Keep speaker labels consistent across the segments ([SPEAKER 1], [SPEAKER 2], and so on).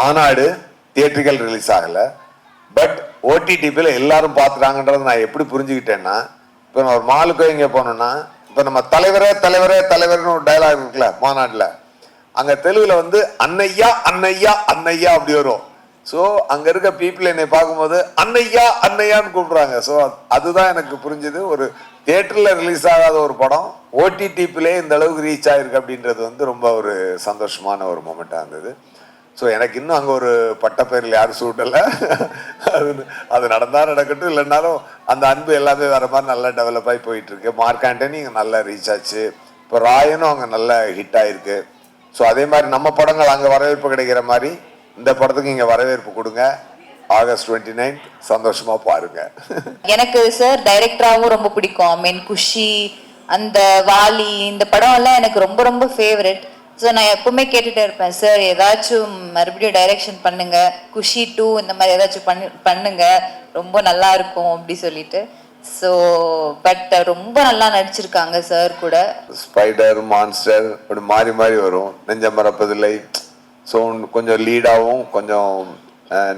[SPEAKER 1] மாநாடு தியேட்டர்கள் ரிலீஸ் ஆகலை. பட் ஓடிடிபியில் எல்லாரும் பார்த்துட்டாங்கன்றதை நான் எப்படி புரிஞ்சுக்கிட்டேன்னா இப்போ நான் ஒரு மாலுக்கோ இங்கே போனோன்னா இப்போ நம்ம தலைவரே தலைவரே தலைவர்னு ஒரு டைலாக் இருக்குல்ல மாநாட்டில். அங்கே தெலுங்கில் வந்து அன்னையா அன்னையா அன்னையா அப்படி வரும். ஸோ அங்கே இருக்க பீப்புள் என்னை பார்க்கும்போது அன்னையா அன்னையான்னு கூப்பிட்றாங்க. ஸோ அதுதான் எனக்கு புரிஞ்சுது. ஒரு தேட்டரில் ரிலீஸ் ஆகாத ஒரு படம் ஓடிடிபிலே இந்த அளவுக்கு ரீச் ஆயிருக்கு அப்படின்றது வந்து ரொம்ப ஒரு சந்தோஷமான ஒரு மூமெண்ட்டாக இருந்தது. ஸோ எனக்கு இன்னும் அங்கே ஒரு பட்டப்பேரில் யாரும் சூட்டலை அது அது நடந்தால் நடக்கட்டும் இல்லைனாலும் அந்த அன்பு எல்லாமே வர மாதிரி நல்லா டெவலப் ஆகி போயிட்டுருக்கு. மார்க் ஆண்டனி இங்கே நல்லா ரீச் ஆச்சு. இப்போ ராயனும் அங்கே நல்ல ஹிட் ஆயிருக்கு. ஸோ அதே மாதிரி நம்ம படங்கள் அங்கே வரவேற்பு கிடைக்கிற மாதிரி இந்த படத்துக்கு இங்கே வரவேற்பு கொடுங்க. ஆகஸ்ட் டுவெண்ட்டி நைன் சந்தோஷமா பாருங்க.
[SPEAKER 2] எனக்கு சார் டைரக்டராகவும் ரொம்ப பிடிக்கும். ஐ மீன் குஷி அந்த வாலி இந்த படம் எல்லாம் எனக்கு ரொம்ப ரொம்ப ஃபேவரட் ஸோ நான் எப்பவுமே கேட்டுட்டே இருப்பேன் சார் ஏதாச்சும் மறுபடியும் டைரக்ஷன் பண்ணுங்க. குஷி டூ இந்த மாதிரி ஏதாச்சும் பண்ணு பண்ணுங்க. ரொம்ப நல்லா இருக்கும் அப்படி சொல்லிட்டு. ஸோ பட் ரொம்ப நல்லா நடிச்சிருக்காங்க சார் கூட.
[SPEAKER 1] ஸ்பைடர் மான்ஸ்டர் அப்படி மாறி மாறி வரும். நெஞ்ச மறப்பதில்லை. ஸோ கொஞ்சம் லீடாகவும் கொஞ்சம்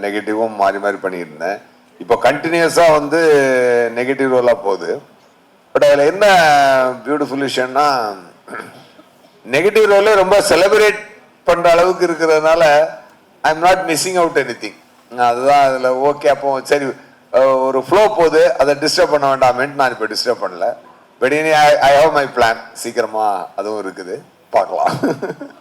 [SPEAKER 1] நெகட்டிவும் மாறி மாறி பண்ணியிருந்தேன். இப்போ கண்டினியூஸாக வந்து நெகட்டிவ் ரோலாக போகுது. பட் அதில் என்ன பியூட்டிஃபுல் விஷயம்னா நெகட்டிவ் ரோலே ரொம்ப செலிப்ரேட் பண்ணுற அளவுக்கு இருக்கிறதுனால I am not missing out anything அதுதான் அதில் ஓகே அப்போ சரி ஒரு ஃப்ளோ போகுது அதை டிஸ்டர்ப் பண்ண வேண்டாமேன்ட்டு நான் இப்போ டிஸ்டர்ப் பண்ணல. பட் இனி I I have my plan சீக்கிரமாக அதுவும் இருக்குது. பார்க்கலாம்.